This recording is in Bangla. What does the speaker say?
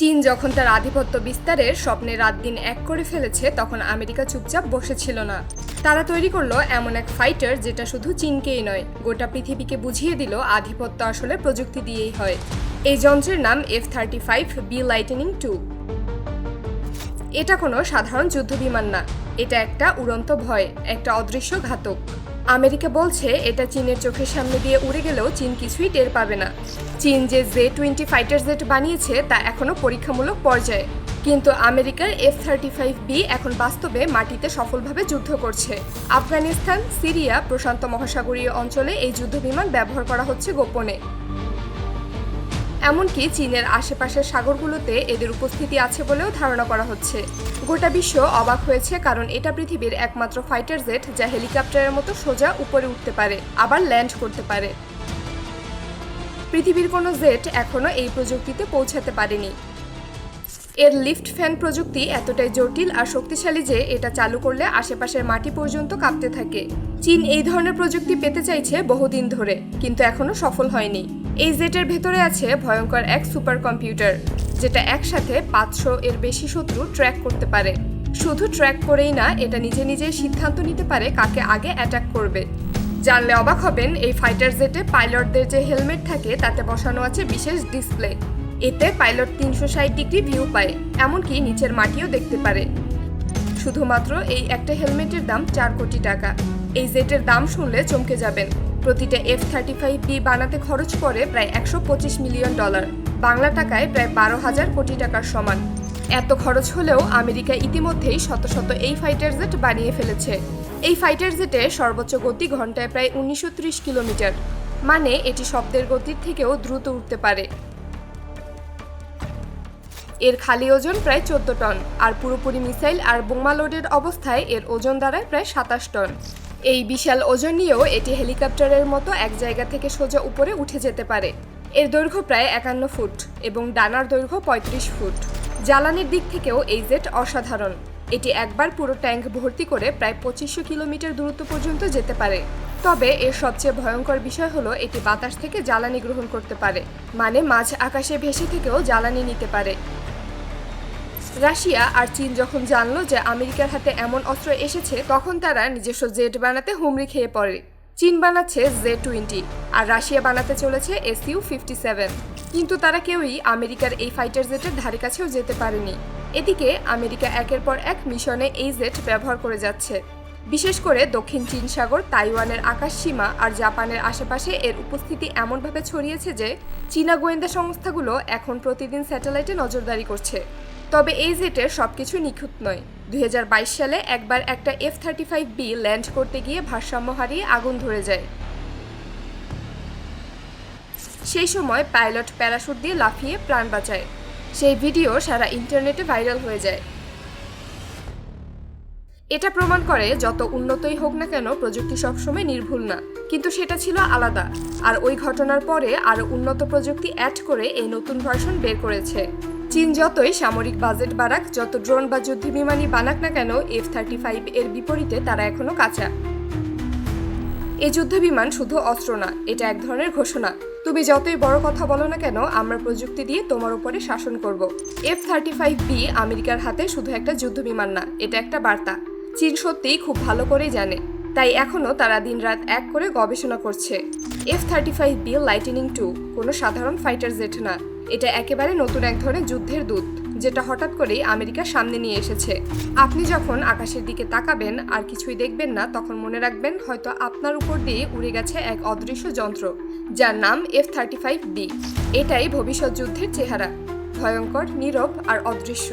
চীন যখন তার আধিপত্য বিস্তারের স্বপ্নে রাত দিন এক করে ফেলেছে, তখন আমেরিকা চুপচাপ বসেছিল না। তারা তৈরি করল এমন এক ফাইটার যেটা শুধু চীনকেই নয়, গোটা পৃথিবীকে বুঝিয়ে দিল আধিপত্য আসলে প্রযুক্তি দিয়েই হয়। এই যন্ত্রের নাম F thirty five B lightning two এটা কোনো সাধারণ যুদ্ধ বিমান না, এটা একটা উড়ন্ত ভয়, একটা অদৃশ্য ঘাতক। আমেরিকা বলছে, এটা চীনের চোখের সামনে দিয়ে উড়ে গেলেও চীন কিছুই টের পাবে না। চীন যে জে টোয়েন্টি ফাইটার জেট বানিয়েছে, তা এখনও পরীক্ষামূলক পর্যায়ে। কিন্তু আমেরিকার এফ থার্টি ফাইভ বি এখন বাস্তবে মাটিতে সফলভাবে যুদ্ধ করছে। আফগানিস্তান, সিরিয়া প্রশান্ত মহাসাগরীয় অঞ্চলে এই যুদ্ধবিমান ব্যবহার করা হচ্ছে গোপনে। এমনকি চীনের আশেপাশের সাগরগুলোতে এদের উপস্থিতি আছে বলেও ধারণা করা হচ্ছে। গোটা বিশ্ব অবাক হয়েছে কারণ এটা পৃথিবীর একমাত্র ফাইটার জেট যা হেলিকপ্টারের মতো সোজা উপরে উঠতে পারে, আবার ল্যান্ড করতে পারে। পৃথিবীর কোনো জেট এখনও এই প্রযুক্তিতে পৌঁছাতে পারেনি। এর লিফট ফ্যান প্রযুক্তি এতটাই জটিল আর শক্তিশালী যে এটা চালু করলে আশেপাশের মাটি পর্যন্ত কাঁপতে থাকে। চীন এই ধরনের প্রযুক্তি পেতে চাইছে বহুদিন ধরে, কিন্তু এখনও সফল হয়নি। এই জেটের ভেতরে আছে ভয়ঙ্কর এক সুপার কম্পিউটার যেটা একসাথে পাঁচশো এর বেশি শত্রু ট্র্যাক করতে পারে। শুধু ট্র্যাক করেই না, এটা নিজে নিজে সিদ্ধান্ত নিতে পারে কাকে আগে অ্যাটাক করবে। জানলে অবাক হবেন, এই ফাইটার জেটে পাইলটদের যে হেলমেট থাকে, তাতে বসানো আছে বিশেষ ডিসপ্লে। এতে পাইলট তিনশো ষাট ডিগ্রি ভিউ পায়, এমনকি নিচের মাটিও দেখতে পারে। শুধুমাত্র এই একটা হেলমেটের দাম চার কোটি টাকা। এই জেটের দাম শুনলে চমকে যাবেন। প্রতিটা এফ থার্টি ফাইভ বি বানাতে খরচ পড়ে প্রায় একশো পঁচিশ মিলিয়ন ডলার। বাংলা টাকায় প্রায় বারো হাজার কোটি টাকার সমান। এত খরচ হলেও আমেরিকা ইতিমধ্যেই শত শত এই ফাইটার জেট বানিয়ে ফেলেছে। এই ফাইটার জেটে সর্বোচ্চ গতি ঘন্টায় প্রায় উনিশশো ত্রিশ কিলোমিটার। মানে এটি শব্দের গতির থেকেও দ্রুত উঠতে পারে। এর খালি ওজন প্রায় চোদ্দ টন, আর পুরোপুরি মিসাইল আর বোমা লোডের অবস্থায় এর ওজন দাঁড়ায় প্রায় সাতাশ টন। এই বিশাল ওজন নিয়েও এটি হেলিকপ্টারের মতো এক জায়গা থেকে সোজা উপরে উঠে যেতে পারে। এর দৈর্ঘ্য প্রায় একান্ন ফুট এবং ডানার দৈর্ঘ্য পঁয়ত্রিশ ফুট। জ্বালানির দিক থেকেও এই জেট অসাধারণ। এটি একবার পুরো ট্যাঙ্ক ভর্তি করে প্রায় পঁচিশশো কিলোমিটার দূরত্ব পর্যন্ত যেতে পারে। তবে এর সবচেয়ে ভয়ঙ্কর বিষয় হলো এটি বাতাস থেকে জ্বালানি গ্রহণ করতে পারে মানে মাঝ আকাশে ভেসে থেকেও জ্বালানি নিতে পারে। রাশিয়া আর চীন যখন জানলো যে আমেরিকার হাতে এমন অস্ত্র এসেছে, তখন তারা নিজস্ব জেট বানাতে হুমড়ি খেয়ে পড়ে। চীন বানাচ্ছে জে টোয়েন্টি আর রাশিয়া বানাতে চলেছে এসইউ ফিফটি সেভেন। কিন্তু তারা কেউই আমেরিকার এই ফাইটার জেটের ধারে কাছেও যেতে পারেনি। এদিকে আমেরিকা একের পর এক মিশনে এই জেট ব্যবহার করে যাচ্ছে। বিশেষ করে দক্ষিণ চীন সাগর, তাইওয়ানের আকাশ সীমা আর জাপানের আশেপাশে এর উপস্থিতি এমনভাবে ছড়িয়েছে যে চীনা গোয়েন্দা সংস্থাগুলো এখন প্রতিদিন স্যাটেলাইটে নজরদারি করছে। তবে এই জেটের সবকিছু নিখুঁত নয়। দুই সালে একবার একটা F thirty five B land করতে গিয়ে ভারসাম্য হারিয়ে আগুন ধরে যায়। সেই সময় পাইলট প্যারাশুট দিয়ে লাফিয়ে প্রাণ বাঁচায়। সেই ভিডিও সারা ইন্টারনেটে ভাইরাল হয়ে যায়। এটা প্রমাণ করে যত উন্নতই হোক না কেন প্রযুক্তি সবসময় নির্ভুল না। কিন্তু সেটা ছিল আলাদা। আর ওই ঘটনার পরে আরও উন্নত প্রযুক্তি অ্যাড করে এই নতুন ভার্সন বের করেছে। চীন যতই সামরিক বাজেট বাড়াক, যত ড্রোন বা যুদ্ধবিমানই বানাক না কেন এফ থার্টি ফাইভ এর বিপরীতে তারা এখনও কাঁচা। এই যুদ্ধবিমান শুধু অস্ত্র না, এটা এক ধরনের ঘোষণা। তুমি যতই বড় কথা বলো না কেন, আমরা প্রযুক্তি দিয়ে তোমার উপরে শাসন করব। এফ থার্টি ফাইভ বি আমেরিকার হাতে শুধু একটা যুদ্ধবিমান না, এটা একটা বার্তা। চীন সত্যিই খুব ভালো করেই জানে। তাই এখনও তারা দিনরাত এক করে গবেষণা করছে। F thirty five B lightning two কোনো সাধারণ ফাইটার জেট না। এটা একেবারে নতুন এক ধরনের যুদ্ধের দূত, যেটা হঠাৎ করেই আমেরিকার সামনে নিয়ে এসেছে। আপনি যখন আকাশের দিকে তাকাবেন আর কিছুই দেখবেন না, তখন মনে রাখবেন হয়তো আপনার উপর দিয়ে উড়ে গেছে এক অদৃশ্য যন্ত্র, যার নাম এফ থার্টি ফাইভ বি। এটাই ভবিষ্যৎ যুদ্ধের চেহারা, ভয়ঙ্কর, নীরব আর অদৃশ্য।